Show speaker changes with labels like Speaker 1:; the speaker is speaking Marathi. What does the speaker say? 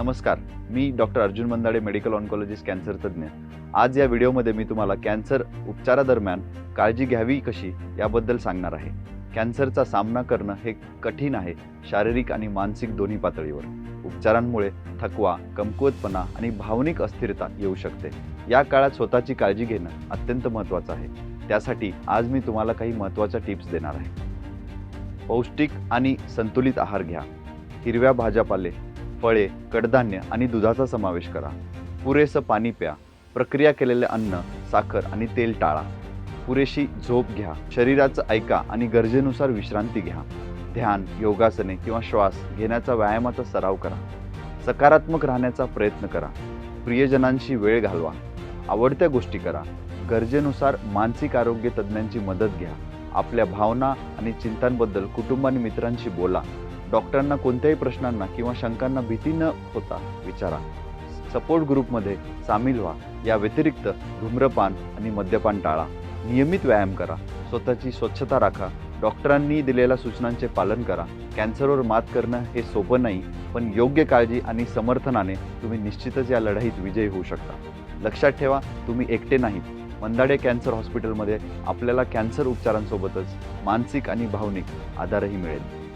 Speaker 1: नमस्कार मी doctor Arjun Mandade medical oncologist cancer तज्ज्ञ. आज या व्हिडिओमध्ये मी तुम्हाला कॅन्सर उपचारादरम्यान काळजी घ्यावी कशी याबद्दल सांगणार आहे. कॅन्सरचा सामना करणं हे कठीण आहे शारीरिक आणि मानसिक दोन्ही पातळीवर. उपचारांमुळे थकवा कमकुवतपणा आणि भावनिक अस्थिरता येऊ शकते. या काळात स्वतःची काळजी घेणं अत्यंत महत्त्वाचं आहे. त्यासाठी आज मी तुम्हाला काही महत्त्वाच्या टिप्स देणार आहे. पौष्टिक आणि संतुलित आहार घ्या. हिरव्या भाज्यापाले फळे कडधान्य आणि दुधाचा समावेश करा. पुरेसं पाणी प्या. प्रक्रिया केलेले अन्न साखर आणि तेल टाळा. पुरेशी झोप घ्या. शरीराचं ऐका आणि गरजेनुसार विश्रांती घ्या. ध्यान योगासने किंवा श्वास घेण्याचा व्यायामाचा सराव करा. सकारात्मक राहण्याचा प्रयत्न करा. प्रियजनांशी वेळ घालवा. आवडत्या गोष्टी करा. गरजेनुसार मानसिक आरोग्य तज्ज्ञांची मदत घ्या. आपल्या भावना आणि चिंतांबद्दल कुटुंब आणि मित्रांशी बोला. डॉक्टरांना कोणत्याही प्रश्नांना किंवा शंकांना भीती न होता विचारा. सपोर्ट ग्रुपमध्ये सामील व्हा. या व्यतिरिक्त धूम्रपान आणि मद्यपान टाळा. नियमित व्यायाम करा. स्वतःची स्वच्छता राखा. डॉक्टरांनी दिलेल्या सूचनांचे पालन करा. कॅन्सरवर मात करणं हे सोपं नाही पण योग्य काळजी आणि समर्थनाने तुम्ही निश्चितच या लढाईत विजयी होऊ शकता. लक्षात ठेवा तुम्ही एकटे नाहीत. मंदाडे कॅन्सर हॉस्पिटलमध्ये आपल्याला कॅन्सर उपचारांसोबतच मानसिक आणि भावनिक आधारही मिळेल.